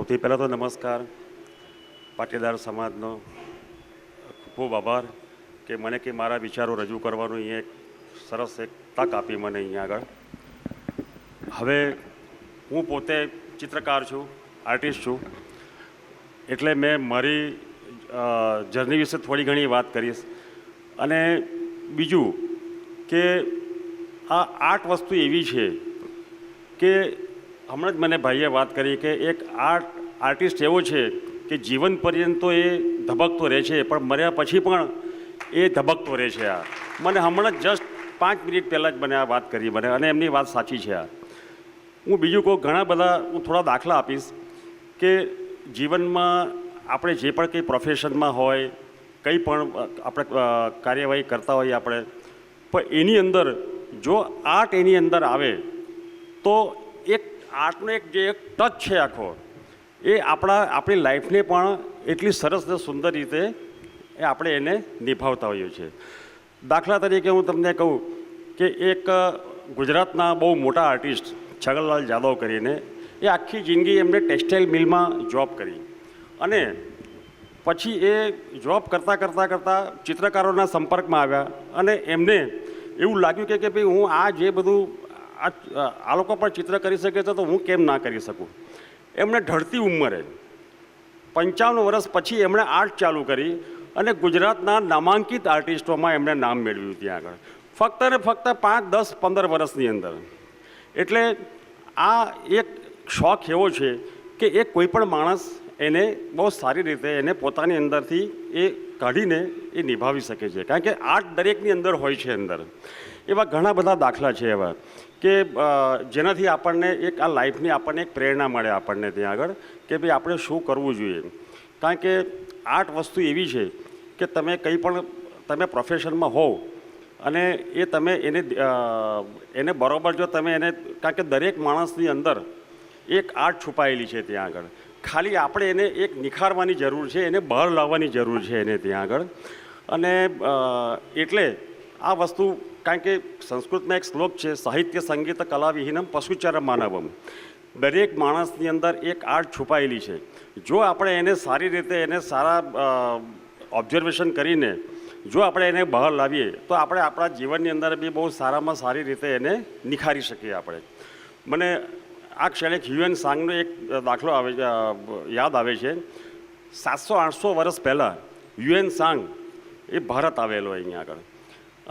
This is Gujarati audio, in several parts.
સૌથી પહેલાં તો નમસ્કાર, પાટીદાર સમાજનો ખૂબ આભાર કે મને કે મારા વિચારો રજૂ કરવાનું એક સરસ એક તક આપી મને અહીંયા આગળ. હવે હું પોતે ચિત્રકાર છું, આર્ટિસ્ટ છું, એટલે મેં મારી જર્ની વિશે થોડી ઘણી વાત કરીશ. અને બીજું કે આ આર્ટ વસ્તુ એવી છે કે હમણાં જ મને ભાઈએ વાત કરી કે એક આર્ટ, આર્ટિસ્ટ એવો છે કે જીવન પર્યંત તો એ ધબકતો રહે છે, પણ મર્યા પછી પણ એ ધબકતો રહે છે આ. મને હમણાં જસ્ટ પાંચ મિનિટ પહેલાં જ મને આ વાત કરી મને, અને એમની વાત સાચી છે આ. હું બીજું કહું, ઘણા બધા હું થોડા દાખલા આપીશ કે જીવનમાં આપણે જે પણ કંઈ પ્રોફેશનમાં હોય, કંઈ પણ આપણે કાર્યવાહી કરતા હોઈએ આપણે, પણ એની અંદર જો આર્ટ એની અંદર આવે, તો એક આર્ટનો એક જે એક ટચ છે આખો, એ આપણા, આપણી લાઈફને પણ એટલી સરસ ને સુંદર રીતે એ આપણે એને નિભાવતા હોઈએ છીએ. દાખલા તરીકે હું તમને કહું કે એક ગુજરાતના બહુ મોટા આર્ટિસ્ટ છગનલાલ જાદવ કરીને એ આખી જિંદગી એમણે ટેક્સટાઇલ મિલમાં જોબ કરી. અને પછી એ જોબ કરતાં કરતાં કરતાં ચિત્રકારોના સંપર્કમાં આવ્યા અને એમને એવું લાગ્યું કે કે ભાઈ હું આ જે બધું આ લોકો પણ ચિત્ર કરી શકે છે તો હું કેમ ના કરી શકું? એમણે ઢળતી ઉંમરે પંચાવન વર્ષ પછી એમણે આર્ટ ચાલુ કરી અને ગુજરાતના નામાંકિત આર્ટિસ્ટોમાં એમણે નામ મેળવ્યું ત્યાં આગળ. ફક્ત ને ફક્ત પાંચ, દસ, પંદર વર્ષની અંદર. એટલે આ એક શોખ એવો છે કે એ કોઈ પણ માણસ એને બહુ સારી રીતે એને પોતાની અંદરથી એ કાઢીને એ નિભાવી શકે છે. કારણ કે આર્ટ દરેકની અંદર હોય છે અંદર. એવા ઘણા બધા દાખલા છે એવા. કે જેનાથી આપણને એક આ લાઈફની આપણને એક પ્રેરણા મળે આપણને ત્યાં આગળ કે ભાઈ આપણે શું કરવું જોઈએ. કારણ કે આર્ટ વસ્તુ એવી છે કે તમે કંઈ પણ તમે પ્રોફેશનમાં હોવ અને એ તમે એને એને બરાબર જો તમે એને, કારણ કે દરેક માણસની અંદર એક આર્ટ છુપાયેલી છે ત્યાં આગળ. ખાલી આપણે એને એક નિખારવાની જરૂર છે, એને બહાર લાવવાની જરૂર છે એને ત્યાં આગળ. અને એટલે આ વસ્તુ કારણ કે સંસ્કૃતમાં એક શ્લોક છે, સાહિત્ય, સંગીત, કલા, વિહીનમ પશુચર માનવમ. દરેક માણસની અંદર એક આર્ટ છુપાયેલી છે. જો આપણે એને સારી રીતે, એને સારા ઓબ્ઝર્વેશન કરીને જો આપણે એને બહાર લાવીએ, તો આપણે આપણા જીવનની અંદર બી બહુ સારામાં સારી રીતે એને નિખારી શકીએ આપણે. મને આ ક્ષણે હ્યુએન સાંગનો એક દાખલો આવે યાદ આવે છે. સાતસો આઠસો વર્ષ પહેલાં યુએન સાંગ એ ભારત આવેલો અહીંયા આગળ.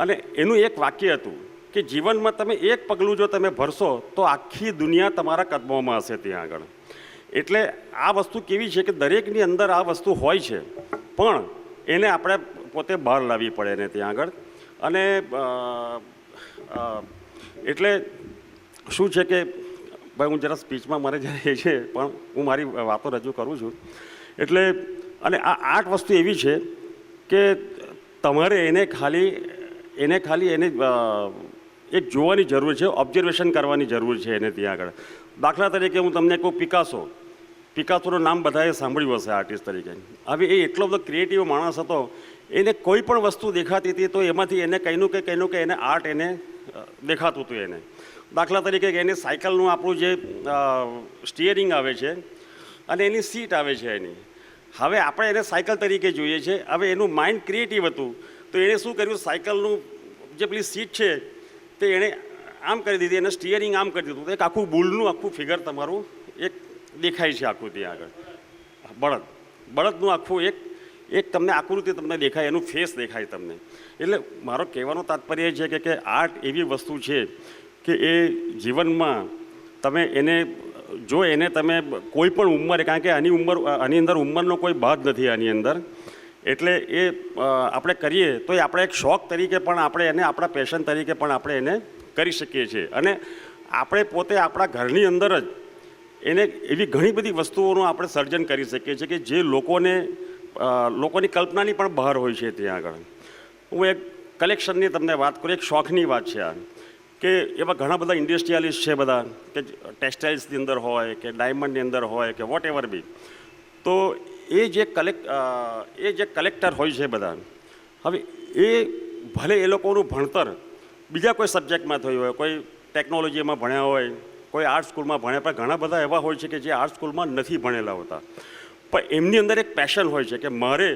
અને એનું એક વાક્ય હતું કે જીવનમાં તમે એક પગલું જો તમે ભરશો, તો આખી દુનિયા તમારા કદમોમાં હશે ત્યાં આગળ. એટલે આ વસ્તુ કેવી છે કે દરેકની અંદર આ વસ્તુ હોય છે, પણ એને આપણે પોતે બહાર લાવવી પડે ને ત્યાં આગળ. અને એટલે શું છે કે, ભાઈ હું જરા સ્પીચમાં મારે જરા એ છે, પણ હું મારી વાતો રજૂ કરું છું. એટલે, અને આ આર્ટ વસ્તુ એવી છે કે તમારે એને ખાલી એને ખાલી એને એક જોવાની જરૂર છે ઓબ્ઝર્વેશન કરવાની જરૂર છે એને ત્યાં આગળ. દાખલા તરીકે હું તમને કહું પિકાસો. પિકાસોનું નામ બધાએ સાંભળ્યું હશે આર્ટિસ્ટ તરીકે. હવે એ એટલો બધો ક્રિએટિવ માણસ હતો, એને કોઈ પણ વસ્તુ દેખાતી હતી તો એમાંથી એને કહીનું કે કહીનું કે એને આર્ટ એને દેખાતું હતું એને. દાખલા તરીકે એને સાયકલનું આપણું જે સ્ટિયરિંગ આવે છે અને એની સીટ આવે છે એની. હવે આપણે એને સાયકલ તરીકે જોઈએ છે. હવે એનું માઇન્ડ ક્રિએટિવ હતું. તો એણે શું કર્યું? સાયકલનું જે પેલી સીટ છે તે એણે આમ કરી દીધી એને સ્ટિયરિંગ આમ કરી દીધું. એક આખું બુલનું, આખું ફિગર તમારું એક દેખાય છે આખું ત્યાં આગળ. બળદ. બળદનું આખું એક એક તમને આકૃતિ તમને દેખાય, એનું ફેસ દેખાય તમને. એટલે મારો કહેવાનો તાત્પર્ય છે કે કે આર્ટ એવી વસ્તુ છે કે એ જીવનમાં તમે એને, જો એને તમે કોઈ પણ ઉંમરે, કારણ કે આની ઉંમર, આની અંદર ઉંમરનો કોઈ બાદ નથી આની અંદર. એટલે એ આપણે કરીએ તો એ આપણે એક શોખ તરીકે પણ આપણે એને, આપણા પેશન તરીકે પણ આપણે એને કરી શકીએ છીએ. અને આપણે પોતે આપણા ઘરની અંદર જ એને એવી ઘણી બધી વસ્તુઓનું આપણે સર્જન કરી શકીએ છીએ કે જે લોકોને લોકોની કલ્પનાની પણ બહાર હોય છે ત્યાં આગળ. હું એક કલેક્શનની તમને વાત કરું, એક શોખની વાત છે આ. કે એવા ઘણા બધા ઇન્ડસ્ટ્રીયાલિસ્ટ છે બધા, કે ટેક્સટાઇલ્સની અંદર હોય, કે ડાયમંડની અંદર હોય, કે વોટ એવર બી તો એ જે કલેક્ટ એ જે કલેક્ટર હોય છે બધા, હવે એ ભલે એ લોકોનું ભણતર બીજા કોઈ સબ્જેક્ટમાં થયું હોય, કોઈ ટેકનોલોજીમાં ભણ્યા હોય, કોઈ આર્ટ સ્કૂલમાં ભણ્યા, પણ ઘણા બધા એવા હોય છે કે જે આર્ટ સ્કૂલમાં નથી ભણેલા હોતા. પણ એમની અંદર એક પેશન હોય છે કે મારે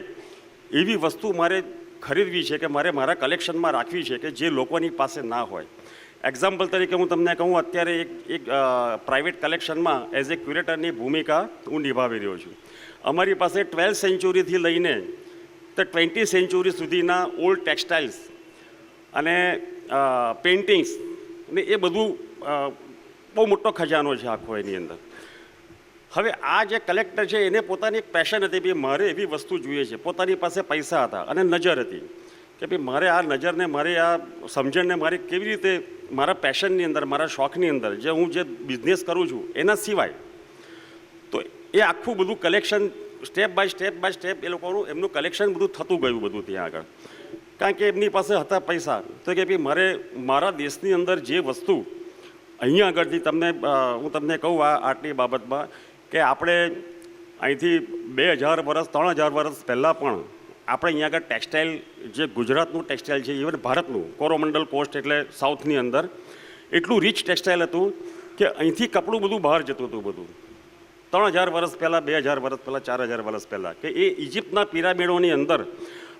એવી વસ્તુ મારે ખરીદવી છે કે મારે મારા કલેક્શનમાં રાખવી છે કે જે લોકોની પાસે ના હોય. એક્ઝામ્પલ તરીકે હું તમને કહું, અત્યારે એક એક પ્રાઇવેટ કલેક્શનમાં એઝ એ ક્યુરેટરની ભૂમિકા હું નિભાવી રહ્યો છું. અમારી પાસે ટ્વેલ્થ સેન્ચુરીથી લઈને તો ટ્વેન્ટી સેન્ચુરી સુધીના ઓલ્ડ ટેક્સટાઇલ્સ અને પેઇન્ટિંગ્સ ને એ બધું બહુ મોટો ખજાનો છે આખો એની અંદર. હવે આ જે કલેક્ટર છે એને પોતાની એક પેશન હતી કે મારે એવી વસ્તુ જોઈએ છે. પોતાની પાસે પૈસા હતા અને નજર હતી કે ભાઈ મારે આ નજરને, મારે આ સમજણને મારે કેવી રીતે મારા પેશનની અંદર, મારા શોખની અંદર, જે હું જે બિઝનેસ કરું છું, એના સિવાય, તો એ આખું બધું collection step by step by step એ લોકોનું, એમનું કલેક્શન બધું થતું ગયું બધું ત્યાં આગળ. કારણ કે એમની પાસે હતા પૈસા. તો કે ભાઈ મારે, મારા દેશની અંદર જે વસ્તુ, અહીંયા આગળથી તમને હું તમને કહું આ આટલી બાબતમાં, કે આપણે અહીંથી બે હજાર વર્ષ ત્રણ હજાર વર્ષ પહેલાં પણ આપણે અહીંયા આગળ ટેક્સટાઇલ, જે ગુજરાતનું ટેક્સટાઇલ છે ઇવન ભારતનું, કોરોમંડલ કોસ્ટ એટલે સાઉથની અંદર, એટલું રીચ ટેક્સટાઇલ હતું કે અહીંથી કપડું બધું બહાર જતું હતું બધું. ત્રણ હજાર વર્ષ પહેલાં, બે હજાર વર્ષ પહેલાં, ચાર હજાર વર્ષ પહેલાં, કે એ ઇજિપ્તના પિરામિડોની અંદર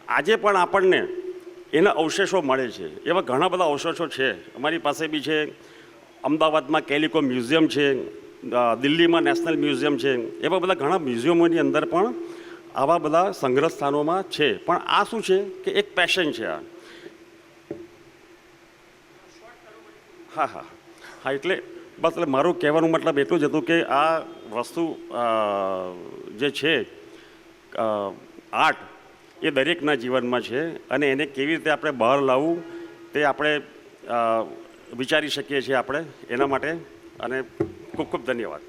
આજે પણ આપણને એના અવશેષો મળે છે. એવા ઘણા બધા અવશેષો છે. અમારી પાસે બી છે, અમદાવાદમાં કેલિકો મ્યુઝિયમ છે દિલ્હીમાં નેશનલ મ્યુઝિયમ છે, એવા બધા ઘણા મ્યુઝિયમોની અંદર પણ આવા બધા સંગ્રહ સ્થાનોમાં છે. પણ આ શું છે કે એક પેશન છે આ? હા હા. હા, એટલે બસ, એટલે મારું કહેવાનું મતલબ એટલું જ હતું કે આ વસ્તુ જે છે આર્ટ એ દરેકના જીવનમાં છે અને એને કેવી રીતે આપણે બહાર લાવવું તે આપણે વિચારી શકીએ છીએ આપણે એના માટે. અને ખૂબ ખૂબ ધન્યવાદ.